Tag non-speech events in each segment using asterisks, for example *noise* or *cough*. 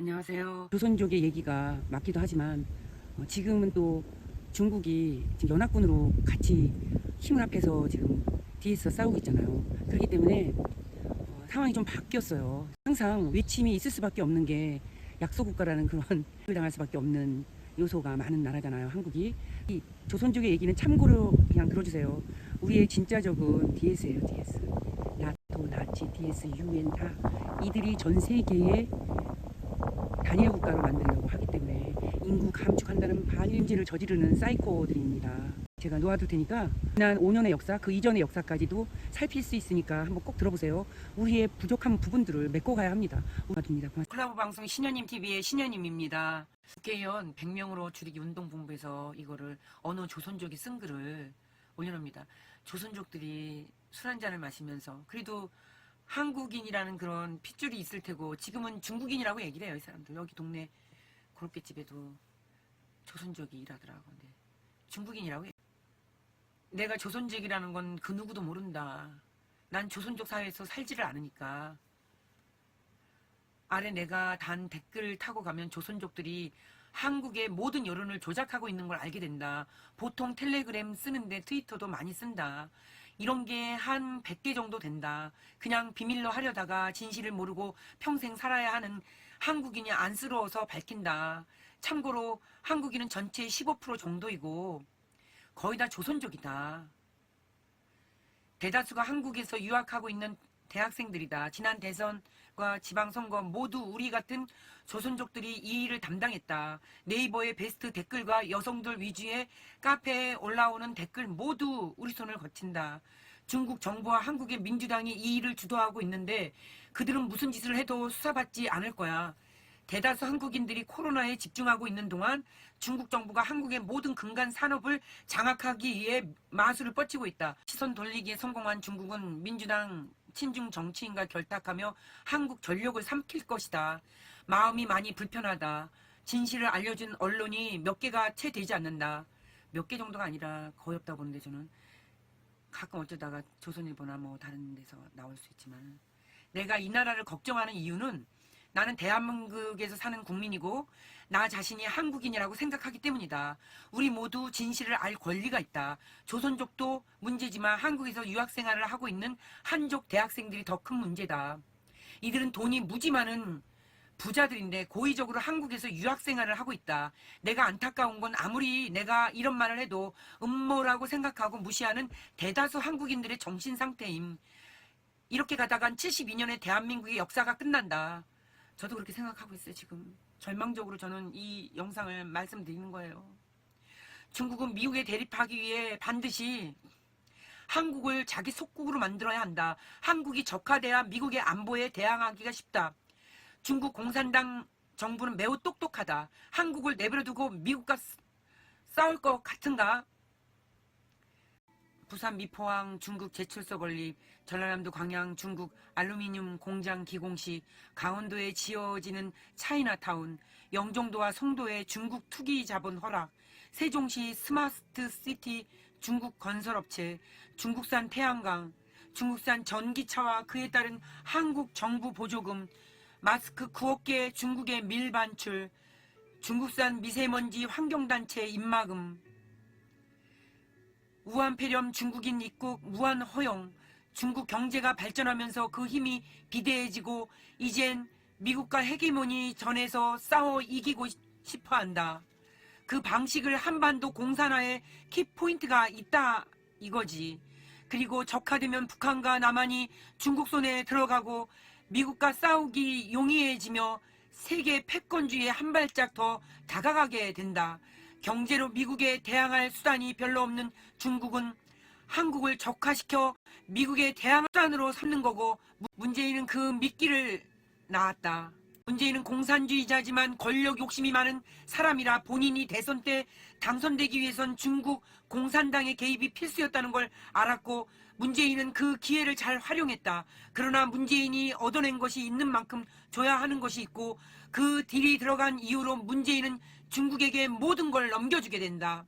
안녕하세요. 조선족의 얘기가 맞기도 하지만 어, 지금은 또 중국이 지금 연합군으로 같이 힘을 합해서 지금 뒤에서 싸우고 있잖아요. 그렇기 때문에 어, 상황이 좀 바뀌었어요. 항상 외침이 있을 수밖에 없는 게 약소국가라는 그런 *laughs* 을 당할 수밖에 없는 요소가 많은 나라잖아요. 한국이 이 조선족의 얘기는 참고로 그냥 들어주세요. 우리의 진짜 적은 DS예요. DS. 나토, 나치, DS, UN 다 이들이 전 세계에 단일 국가로 만들려고 하기 때문에 인구 감축한다는 반일지를 저지르는 사이코들입니다. 제가 놓아둘 테니까 지난 5년의 역사, 그 이전의 역사까지도 살필 수 있으니까 한번 꼭 들어보세요. 우리의 부족한 부분들을 메꿔가야 합니다. 오마입니다 콜라보 방송 신현님 TV의 신현님입니다. 국회의원 100명으로 줄이기 운동본부에서 이거를 어느 조선족이 쓴 글을 올려놓습니다. 조선족들이 술 한 잔을 마시면서 그래도 한국인이라는 그런 핏줄이 있을 테고 지금은 중국인이라고 얘기를 해요 이 사람들 여기 동네 고로케집에도 조선족이 일하더라고 근데 중국인이라고 해 내가 조선족이라는 건 그 누구도 모른다 난 조선족 사회에서 살지를 않으니까 아래 내가 단 댓글 타고 가면 조선족들이 한국의 모든 여론을 조작하고 있는 걸 알게 된다. 보통 텔레그램 쓰는데 트위터도 많이 쓴다. 이런 게 한 100개 정도 된다. 그냥 비밀로 하려다가 진실을 모르고 평생 살아야 하는 한국인이 안쓰러워서 밝힌다. 참고로 한국인은 전체의 15% 정도이고 거의 다 조선족이다. 대다수가 한국에서 유학하고 있는 대학생들이다. 지난 대선과 지방선거 모두 우리 같은 조선족들이 이 일을 담당했다. 네이버의 베스트 댓글과 여성들 위주의 카페에 올라오는 댓글 모두 우리 손을 거친다. 중국 정부와 한국의 민주당이 이 일을 주도하고 있는데 그들은 무슨 짓을 해도 수사받지 않을 거야. 대다수 한국인들이 코로나에 집중하고 있는 동안 중국 정부가 한국의 모든 근간 산업을 장악하기 위해 마술을 뻗치고 있다. 시선 돌리기에 성공한 중국은 민주당 친중 정치인과 결탁하며 한국 전력을 삼킬 것이다. 마음이 많이 불편하다. 진실을 알려준 언론이 몇 개가 채 되지 않는다. 몇 개 정도가 아니라 거의 없다고 보는데 저는 가끔 어쩌다가 조선일보나 뭐 다른 데서 나올 수 있지만 내가 이 나라를 걱정하는 이유는 나는 대한민국에서 사는 국민이고 나 자신이 한국인이라고 생각하기 때문이다. 우리 모두 진실을 알 권리가 있다. 조선족도 문제지만 한국에서 유학생활을 하고 있는 한족 대학생들이 더 큰 문제다. 이들은 돈이 무지 많은 부자들인데 고의적으로 한국에서 유학생활을 하고 있다. 내가 안타까운 건 아무리 내가 이런 말을 해도 음모라고 생각하고 무시하는 대다수 한국인들의 정신 상태임. 이렇게 가다간 72년의 대한민국의 역사가 끝난다. 저도 그렇게 생각하고 있어요, 지금. 절망적으로 저는 이 영상을 말씀드리는 거예요. 중국은 미국에 대립하기 위해 반드시 한국을 자기 속국으로 만들어야 한다. 한국이 적화돼야 미국의 안보에 대항하기가 쉽다. 중국 공산당 정부는 매우 똑똑하다. 한국을 내버려두고 미국과 싸- 싸울 것 같은가? 부산 미포항 중국 제철소 건립, 전라남도 광양 중국 알루미늄 공장 기공식, 강원도에 지어지는 차이나타운, 영종도와 송도에 중국 투기 자본 허락, 세종시 스마트 시티 중국 건설업체, 중국산 태양광, 중국산 전기차와 그에 따른 한국 정부 보조금, 마스크 9억 개 중국의 밀반출, 중국산 미세먼지 환경단체 입마금, 우한 폐렴 중국인 입국 무한 허용, 중국 경제가 발전하면서 그 힘이 비대해지고 이젠 미국과 헤게모니 전에서 싸워 이기고 싶어 한다. 그 방식을 한반도 공산화의 키포인트가 있다 이거지. 그리고 적화되면 북한과 남한이 중국 손에 들어가고 미국과 싸우기 용이해지며 세계 패권주의에 한 발짝 더 다가가게 된다. 경제로 미국에 대항할 수단이 별로 없는 중국은 한국을 적화시켜 미국에 대항할 수단으로 삼는 거고 무- 문재인은 그 미끼를 낳았다. 문재인은 공산주의자지만 권력 욕심이 많은 사람이라 본인이 대선 때 당선되기 위해선 중국 공산당의 개입이 필수였다는 걸 알았고 문재인은 그 기회를 잘 활용했다. 그러나 문재인이 얻어낸 것이 있는 만큼 줘야 하는 것이 있고 그 딜이 들어간 이후로 문재인은 중국에게 모든 걸 넘겨주게 된다.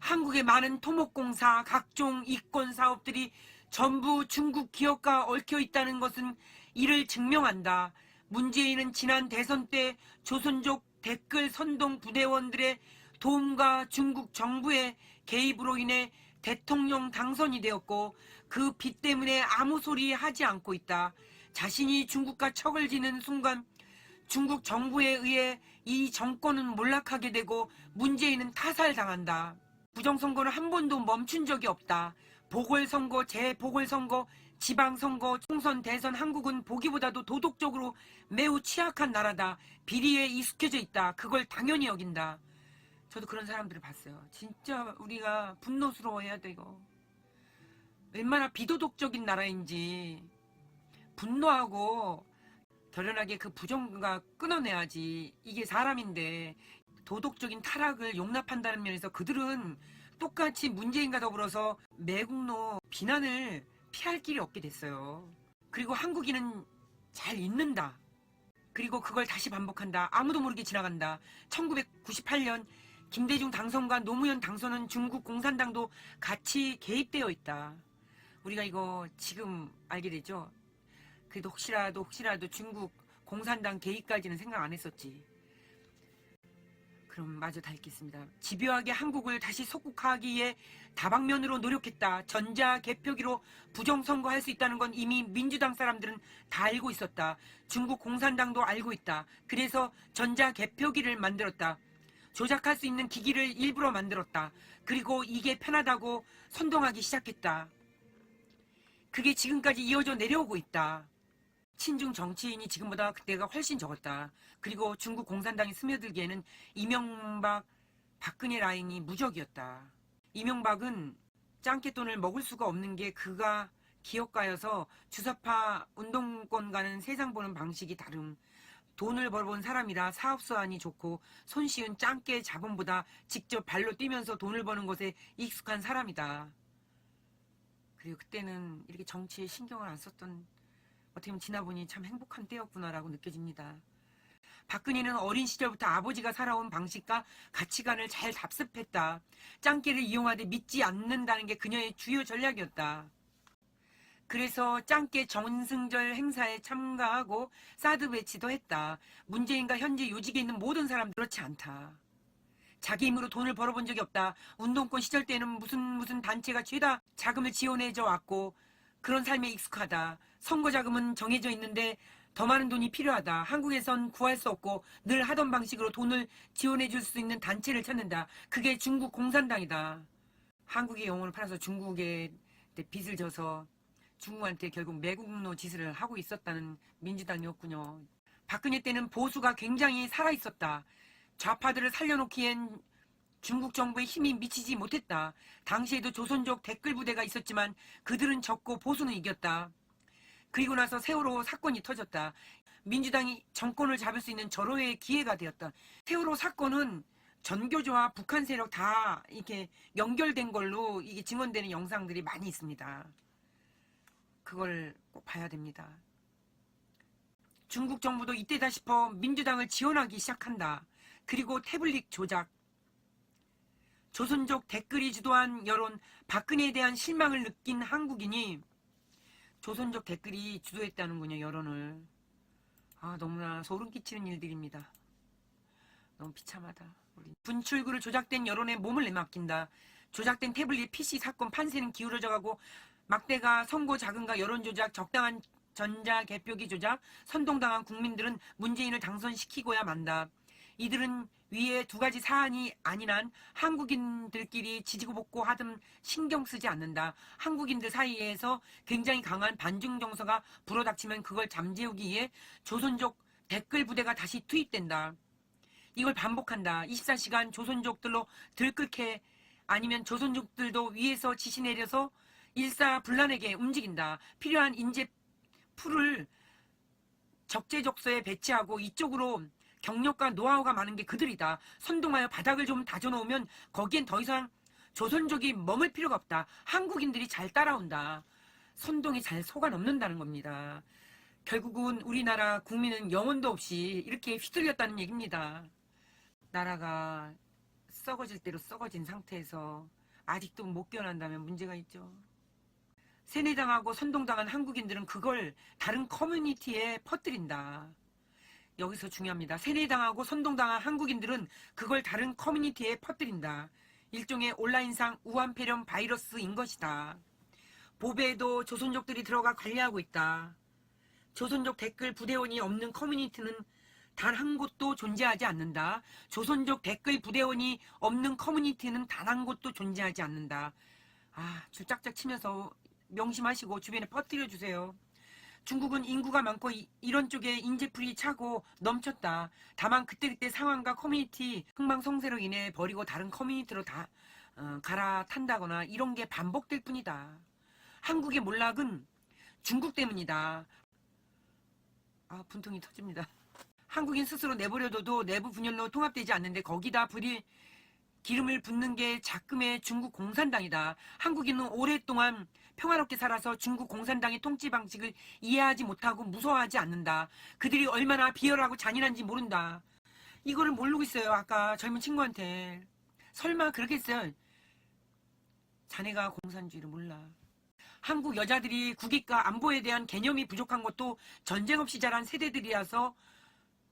한국의 많은 토목공사, 각종 이권 사업들이 전부 중국 기업과 얽혀 있다는 것은 이를 증명한다. 문재인은 지난 대선 때 조선족 댓글 선동 부대원들의 도움과 중국 정부의 개입으로 인해 대통령 당선이 되었고 그 빚 때문에 아무 소리 하지 않고 있다. 자신이 중국과 척을 지는 순간 중국 정부에 의해 이 정권은 몰락하게 되고 문재인은 타살당한다. 부정선거는 한 번도 멈춘 적이 없다. 보궐선거, 재보궐선거, 지방선거, 총선, 대선 한국은 보기보다도 도덕적으로 매우 취약한 나라다. 비리에 익숙해져 있다. 그걸 당연히 여긴다. 저도 그런 사람들을 봤어요. 진짜 우리가 분노스러워해야 돼 이거. 얼마나 비도덕적인 나라인지 분노하고 결연하게 그 부정과 끊어내야지. 이게 사람인데 도덕적인 타락을 용납한다는 면에서 그들은 똑같이 문재인과 더불어서 매국노 비난을 피할 길이 없게 됐어요. 그리고 한국인은 잘 잊는다. 그리고 그걸 다시 반복한다. 아무도 모르게 지나간다. 1998년 김대중 당선과 노무현 당선은 중국 공산당도 같이 개입되어 있다. 우리가 이거 지금 알게 되죠? 그래도 혹시라도 혹시라도 중국 공산당 개입까지는 생각 안 했었지. 그럼 마저 다 읽겠습니다. 집요하게 한국을 다시 속국하기 위해 다방면으로 노력했다. 전자 개표기로 부정선거할 수 있다는 건 이미 민주당 사람들은 다 알고 있었다. 중국 공산당도 알고 있다. 그래서 전자 개표기를 만들었다. 조작할 수 있는 기기를 일부러 만들었다. 그리고 이게 편하다고 선동하기 시작했다. 그게 지금까지 이어져 내려오고 있다. 친중 정치인이 지금보다 그때가 훨씬 적었다. 그리고 중국 공산당이 스며들기에는 이명박, 박근혜 라인이 무적이었다. 이명박은 짱깨돈을 먹을 수가 없는 게 그가 기업가여서 주사파 운동권과는 세상 보는 방식이 다름. 돈을 벌어본 사람이라 사업 수완이 좋고 손쉬운 짱깨 자본보다 직접 발로 뛰면서 돈을 버는 것에 익숙한 사람이다. 그리고 그때는 이렇게 정치에 신경을 안 썼던 어떻게 보면 지나보니 참 행복한 때였구나라고 느껴집니다. 박근혜는 어린 시절부터 아버지가 살아온 방식과 가치관을 잘 답습했다. 짱깨를 이용하되 믿지 않는다는 게 그녀의 주요 전략이었다. 그래서 짱깨 정승절 행사에 참가하고 사드 배치도 했다. 문재인과 현재 요직에 있는 모든 사람 그렇지 않다. 자기 힘으로 돈을 벌어본 적이 없다. 운동권 시절 때는 무슨 무슨 단체가 죄다 자금을 지원해줘 왔고 그런 삶에 익숙하다. 선거 자금은 정해져 있는데 더 많은 돈이 필요하다. 한국에선 구할 수 없고 늘 하던 방식으로 돈을 지원해 줄 수 있는 단체를 찾는다. 그게 중국 공산당이다. 한국의 영혼을 팔아서 중국에 빚을 져서 중국한테 결국 매국노 짓을 하고 있었다는 민주당이었군요. 박근혜 때는 보수가 굉장히 살아있었다. 좌파들을 살려놓기엔 중국 정부의 힘이 미치지 못했다. 당시에도 조선족 댓글 부대가 있었지만 그들은 적고 보수는 이겼다. 그리고 나서 세월호 사건이 터졌다. 민주당이 정권을 잡을 수 있는 절호의 기회가 되었다. 세월호 사건은 전교조와 북한 세력 다 이렇게 연결된 걸로 이게 증언되는 영상들이 많이 있습니다. 그걸 꼭 봐야 됩니다. 중국 정부도 이때다 싶어 민주당을 지원하기 시작한다. 그리고 태블릿 조작. 조선족 댓글이 주도한 여론, 박근혜에 대한 실망을 느낀 한국인이 조선족 댓글이 주도했다는군요, 여론을. 아, 너무나 소름 끼치는 일들입니다. 너무 비참하다. 우리. 분출구를 조작된 여론에 몸을 내맡긴다. 조작된 태블릿 PC 사건 판세는 기울어져 가고 막대가 선거 자금과 여론 조작, 적당한 전자 개표기 조작, 선동당한 국민들은 문재인을 당선시키고야 만다. 이들은 위에 두 가지 사안이 아닌 한 한국인들끼리 지지고 볶고 하든 신경 쓰지 않는다. 한국인들 사이에서 굉장히 강한 반중 정서가 불어닥치면 그걸 잠재우기 위해 조선족 댓글 부대가 다시 투입된다. 이걸 반복한다. 24시간 조선족들로 들끓게 아니면 조선족들도 위에서 지시 내려서 일사불란하게 움직인다. 필요한 인재 풀을 적재적소에 배치하고 이쪽으로 경력과 노하우가 많은 게 그들이다. 선동하여 바닥을 좀 다져놓으면 거기엔 더 이상 조선족이 머물 필요가 없다. 한국인들이 잘 따라온다. 선동이 잘 속아 넘는다는 겁니다. 결국은 우리나라 국민은 영혼도 없이 이렇게 휘둘렸다는 얘기입니다. 나라가 썩어질 대로 썩어진 상태에서 아직도 못 깨어난다면 문제가 있죠. 세뇌당하고 선동당한 한국인들은 그걸 다른 커뮤니티에 퍼뜨린다. 여기서 중요합니다. 세뇌당하고 선동당한 한국인들은 그걸 다른 커뮤니티에 퍼뜨린다. 일종의 온라인상 우한폐렴 바이러스인 것이다. 보배에도 조선족들이 들어가 관리하고 있다. 조선족 댓글 부대원이 없는 커뮤니티는 단 한 곳도 존재하지 않는다. 조선족 댓글 부대원이 없는 커뮤니티는 단 한 곳도 존재하지 않는다. 아, 줄 짝짝 치면서 명심하시고 주변에 퍼뜨려 주세요. 중국은 인구가 많고 이, 런 쪽에 인재풀이 차고 넘쳤다. 다만 그때그때 상황과 커뮤니티 흥망성쇠로 인해 버리고 다른 커뮤니티로 다 어, 갈아탄다거나 이런 게 반복될 뿐이다. 한국의 몰락은 중국 때문이다. 아 분통이 터집니다. 한국인 스스로 내버려둬도 내부 분열로 통합되지 않는데 거기다 불이 기름을 붓는 게 작금의 중국 공산당이다. 한국인은 오랫동안 평화롭게 살아서 중국 공산당의 통치 방식을 이해하지 못하고 무서워하지 않는다. 그들이 얼마나 비열하고 잔인한지 모른다. 이거를 모르고 있어요. 아까 젊은 친구한테. 설마 그러겠어요. 자네가 공산주의를 몰라. 한국 여자들이 국익과 안보에 대한 개념이 부족한 것도 전쟁 없이 자란 세대들이라서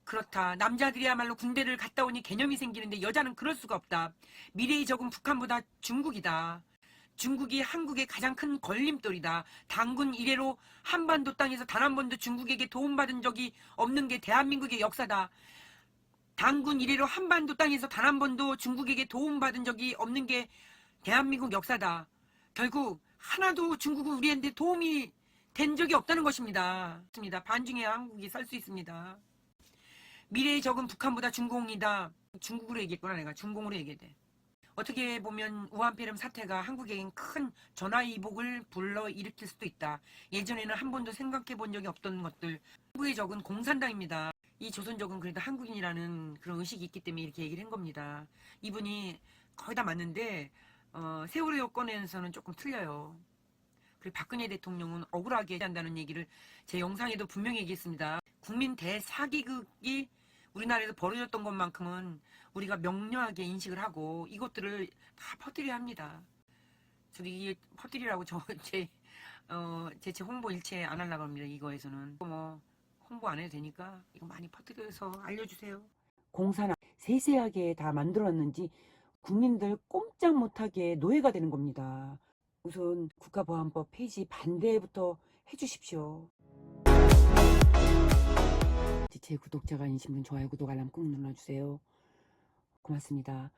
그렇다. 남자들이야말로 군대를 갔다 오니 개념이 생기는데 여자는 그럴 수가 없다. 미래의 적은 북한보다 중국이다. 중국이 한국의 가장 큰 걸림돌이다. 당군 이래로 한반도 땅에서 단 한 번도 중국에게 도움받은 적이 없는 게 대한민국의 역사다. 당군 이래로 한반도 땅에서 단 한 번도 중국에게 도움받은 적이 없는 게 대한민국 역사다. 결국 하나도 중국은 우리한테 도움이 된 적이 없다는 것입니다. 반중에 한국이 살 수 있습니다. 미래의 적은 북한보다 중공이다. 중국으로 얘기했구나 내가 중공으로 얘기해 돼. 어떻게 보면 우한폐렴 사태가 한국에겐 큰 전화위복을 불러 일으킬 수도 있다. 예전에는 한 번도 생각해 본 적이 없던 것들. 한국의 적은 공산당입니다. 이 조선족은 그래도 한국인이라는 그런 의식이 있기 때문에 이렇게 얘기를 한 겁니다. 이분이 거의 다 맞는데 어, 세월호 여건에서는 조금 틀려요. 그리고 박근혜 대통령은 억울하게 한다는 얘기를 제 영상에도 분명히 얘기했습니다. 국민 대사기극이 우리나라에서 벌어졌던 것만큼은 우리가 명료하게 인식을 하고 이것들을 다 퍼뜨려야 합니다. 저도 이게 퍼뜨리라고 저 제 *laughs* 어, 제체 홍보 일체 안 하려고 합니다. 이거에서는 뭐 홍보 안 해도 되니까 이거 많이 퍼뜨려서 알려주세요. 공사나 세세하게 다 만들었는지 국민들 꼼짝 못하게 노예가 되는 겁니다. 우선 국가보안법 폐지 반대부터 해주십시오. 제 구독자가 아니신 분 좋아요, 구독, 알람 꾹 눌러주세요. 고맙습니다.